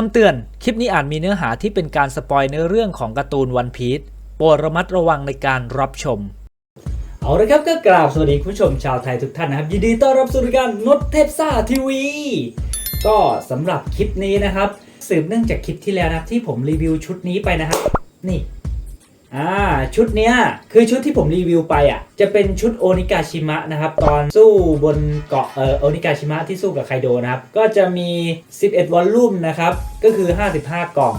คำเตือน คลิปนี้อาจมีเนื้อหาที่เป็นการสปอยเนื้อเรื่องของการ์ตูนวันพีชโปรดระมัดระวังในการรับชม เอาละครับก็กราบสวัสดีคุณผู้ชมชาวไทยทุกท่านนะครับ ยินดีต้อนรับสู่รายการนดเทพซ่าทีวี ก็สำหรับคลิปนี้นะครับ สืบเนื่องจากคลิปที่แล้วนะครับที่ผมรีวิวชุดนี้ไปนะครับ นี่ อ่าชุดเนี้ยคือชุดที่ผมรีวิวไปอะจะเป็นชุดโอนิกาชิมะนะครับ ตอนสู้บนเกาะเอ่อโอนิกาชิมะที่สู้กับไคโดนะครับ ก็จะมี 11 วอลลุ่มนะครับ ก็คือ 55 กล่อง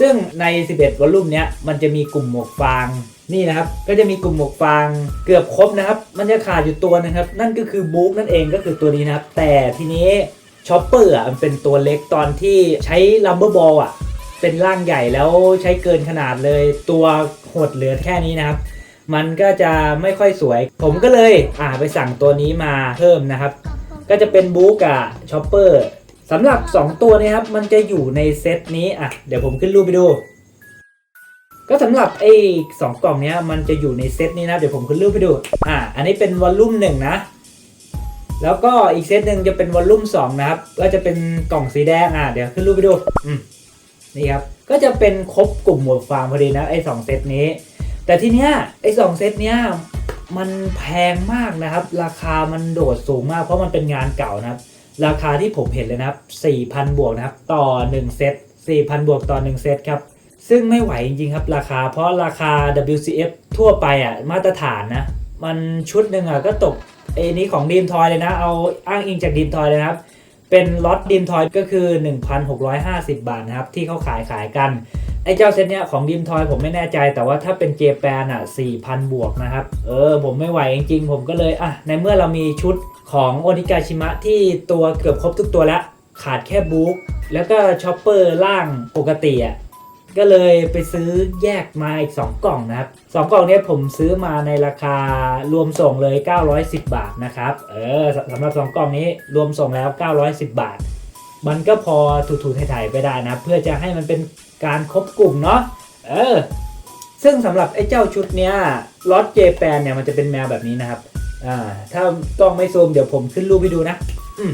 ซึ่งใน 11 วอลลุ่มเนี้ยมันจะมีกลุ่มหมวกฟางนี่นะครับ ก็จะมีกลุ่มหมวกฟางเกือบครบนะครับ มันจะขาดอยู่ตัวนะครับ นั่นก็คือบุ๊กนั่นเองก็คือตัวนี้นะครับ แต่ทีนี้ชอปเปอร์อะมันเป็นตัวเล็กตอนที่ใช้ลัมเบอร์บอลอะ เป็นร่างใหญ่แล้วใช้เกินขนาดเลย ตัวหดเหลือแค่นี้นะครับ มันก็จะไม่ค่อยสวย ผมก็เลยอ่าไปสั่งตัวนี้มาเพิ่มนะครับ ก็จะเป็นบู๊กับชอปเปอร์สำหรับ 2 ตัวนี้ครับ มันจะอยู่ในเซตนี้อะเดี๋ยวผมขึ้นรูปไปดู ก็สำหรับไอ้สองกล่องนี้มันจะอยู่ในเซตนี้นะ เดี๋ยวผมขึ้นรูปไปดูอ่าอันนี้เป็นวอลลุ่มหนึ่งนะแล้วก็อีกเซตหนึ่งจะเป็นวอลลุ่มสองนะครับ ก็จะเป็นกล่องสีแดงอะเดี๋ยวขึ้นรูปไปดูอืม นี่ครับก็จะเป็นครบกลุ่มหมวดฟาร์มพอดีนะไอ้สองเซตนี้ แต่ทีเนี้ยไอ้สองเซตเนี้ยมันแพงมากนะครับ ราคามันโดดสูงมาก เพราะมันเป็นงานเก่านะครับ ราคาที่ผมเห็นเลยนะครับ 4,000 บวกนะครับ ต่อ 1 เซต 4,000 บวกต่อ 1 เซตครับ ซึ่งไม่ไหวจริงๆครับราคา เพราะราคา WCF ทั่วไปอะมาตรฐานนะ มันชุดหนึ่งอะก็ตกไอ้นี้ของดีมทอยเลยนะ เอาอ้างอิงจากดีมทอยเลยนะครับ เป็นล็อตดีมทอยก็คือ 1,650 บาทนะครับ ที่เขาขายขายกัน ไอ้เจ้าเซตเนี้ยของดีมทอยผมไม่แน่ใจ แต่ว่าถ้าเป็นเจแปนอะ 4,000 บวกนะครับ เออ ผมไม่ไหวจริงๆ ผมก็เลย อะ ในเมื่อเรามีชุดของโอนิกาชิมะที่ตัวเกือบครบทุกตัวแล้ว ขาดแค่บุ๊กแล้วก็ชอปเปอร์ล่างปกติอะ ก็เลยไปซื้อแยกมาอีก 2 กล่องนะครับ2กล่องนี้ผมซื้อมาในราคารวมส่งเลย 910 บาทนะครับเออสำหรับ 2 กล่องนี้รวมส่งแล้ว 910 บาท มันก็พอถูๆไถ่ๆไปได้นะ เพื่อจะให้มันเป็นการครบกลุ่มเนาะเออซึ่งสำหรับไอ้เจ้าชุดเนี้ยล็อตเจแปนเนี่ยมันจะเป็นแมวแบบนี้นะครับอ่าถ้ากล้องไม่ซูมเดี๋ยวผมขึ้นรูปให้ดูนะ อืม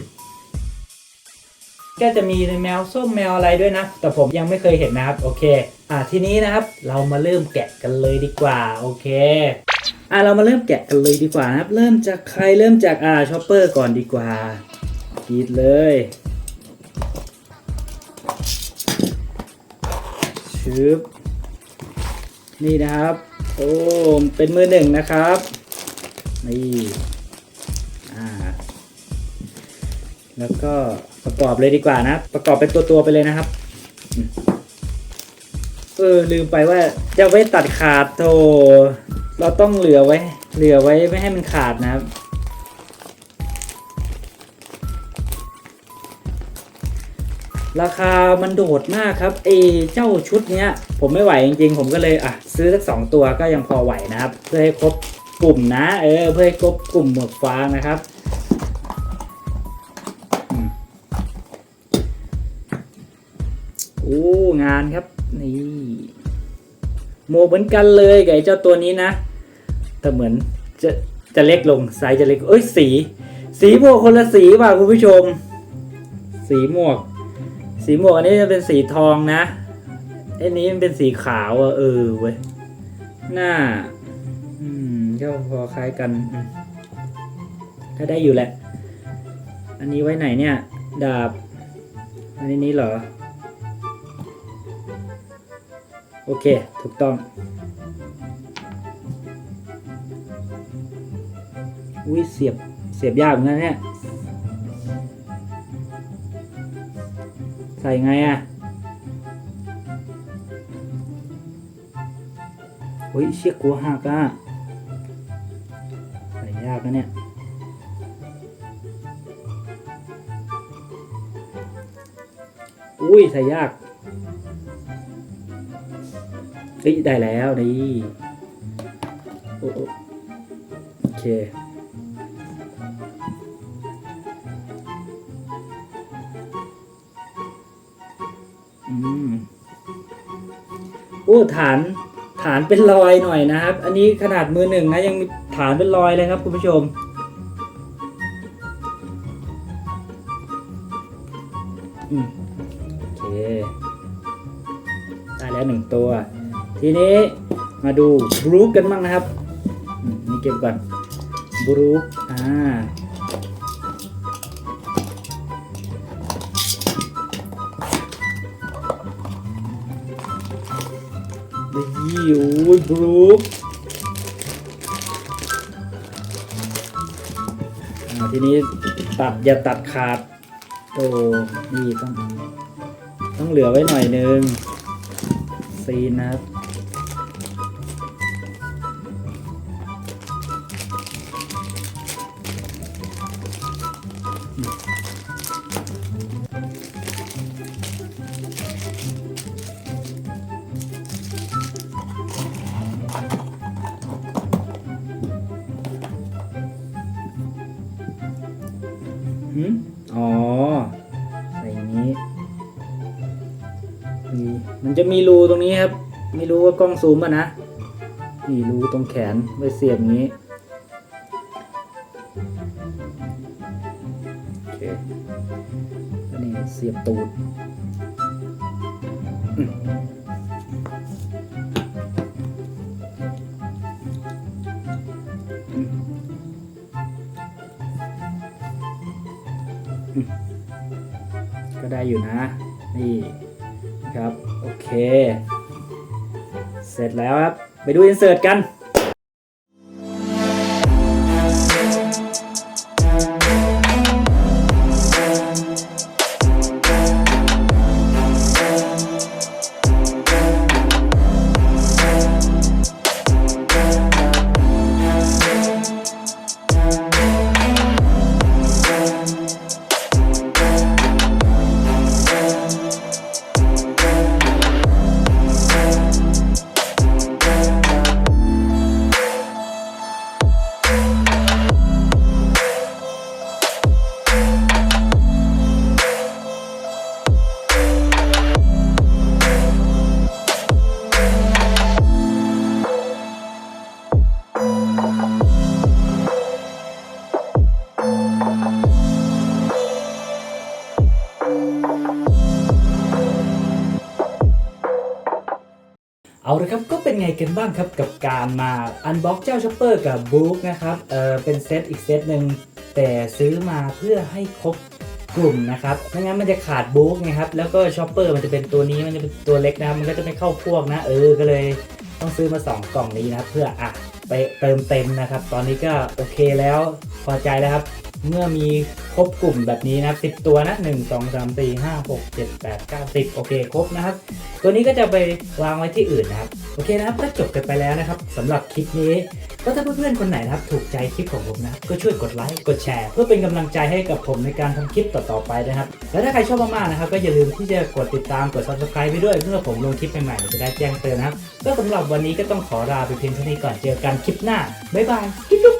ก็จะมีแมวส้มแมวอะไรด้วยนะ แต่ผมยังไม่เคยเห็นนะครับ โอเค อ่าทีนี้นะครับ เรามาเริ่มแกะกันเลยดีกว่า โอเคอ่าเรามาเริ่มแกะกันเลยดีกว่านะครับ เริ่มจากใครเริ่มจากอ่าชอปเปอร์ก่อนดีกว่ากรีดเลยชึบนี่นะครับ โอ้เป็นมือหนึ่งนะครับ นี่อ่า แล้วก็ประกอบเลยดีกว่านะ ประกอบเป็นตัวตัวๆไปเลยนะครับเออลืมไปว่าจะไว้ตัดขาดโธเราต้องเหลือไว้ เหลือไว้ไม่ให้มันขาดนะครับราคามันโดดมากครับเอเจ้าชุดเนี้ย ผมไม่ไหวจริงๆ ผมก็เลยอะซื้อสักสองตัวก็ยังพอไหวนะครับ เพื่อให้ครบกลุ่มนะ เออ เพื่อให้ครบกลุ่มหมวกฟางนะครับ โอ้งานครับ นี่โมเหมือนกันเลยกับไอ้เจ้าตัวนี้นะ แต่เหมือนจะจะเล็กลงไซส์จะเล็กเอ้ยสี สีหมวกคนละสีว่ะคุณผู้ชม สีหมวก สีหมวกอันนี้จะเป็นสีทองนะอ้นี้มันเป็นสีขาวอะเออเว้ยหน้า อืมก็พอคล้ายกันอืมก็ได้อยู่แหละ อันนี้ไว้ไหนเนี่ย ดาบ อันนี้นี้เหรอ โอเค ถูกต้อง อุ้ยเสียบ เสียบยากเหมือนกันเนี่ย ใส่ไงอะ่ะอุ้ยเชี่ยกลัวหักอะ ใส่ยากนะเนี่ยอุ้ยใส่ยาก เฮ้ยได้แล้วนี่โอเคอืมโอ้ฐานฐานเป็นรอยหน่อยนะครับ อันนี้ขนาดมือหนึ่งนะยังมีฐานเป็นรอยเลยครับคุณผู้ชมอืมโอเค ได้แล้วหนึ่งตัว ทีนี้มาดูบรูคกันบ้างนะครับมนี่เก็บก่อนบรูคอ่ายี่โอ้ยบรูคอ่าทีนี้ตัดอย่าตัดขาดโอ้นี่ต้องต้องเหลือไว้หน่อยนึงซีนนะครับ มีมันจะมีรูตรงนี้ครับ ไม่รู้ว่ากล้องซูมป่ะนะนี่รูตรงแขนไว้เสียบงนี้โอเคนี่เสียบตูดก็ได้อยู่นะ นี่ ครับ โอเค เสร็จแล้วครับ ไปดูอินเสิร์ตกัน ละครับก็เป็นไงกันบ้างครับกับการมาอันบ็อกเจ้าช็อปเปอร์กับบุ๊กนะครับเออเป็นเซตอีกเซตหนึ่งแต่ซื้อมาเพื่อให้ครบกลุ่มนะครับไม่งั้นมันจะขาดบุ๊กไงครับแล้วก็ช็อปเปอร์มันจะเป็นตัวนี้มันจะเป็นตัวเล็กนะครับมันก็จะไม่เข้าพวกนะ เออก็เลยต้องซื้อมา 2 กล่องนี้นะเพื่ออะไปเติมเต็มนะครับ ตอนนี้ก็โอเคแล้วพอใจแล้วครับ เมื่อมีครบกลุ่มแบบนี้นะครับ 10 ตัวนะ 1 2 3 4 5 6 7 8 9 10 โอเค ครบนะครับ ตัวนี้ก็จะไปวางไว้ที่อื่นนะครับ โอเคนะครับ ก็จบกันไปแล้วนะครับสำหรับคลิปนี้ ก็ถ้าเพื่อนๆคนไหนนะครับ ถูกใจคลิปของผมนะ ก็ช่วยกดไลค์ กดแชร์ เพื่อเป็นกำลังใจให้กับผมในการทำคลิปต่อๆไปนะครับ และถ้าใครชอบมากๆนะครับ ก็อย่าลืมที่จะกดติดตาม กด subscribe ไปด้วยเมื่อผมลงคลิปใหม่ๆจะได้แจ้งเตือนนะครับ ก็สำหรับวันนี้ก็ต้องขอลาไปเพียงเท่านี้ก่อน เจอกันคลิปหน้า บ๊ายบายจุ๊บ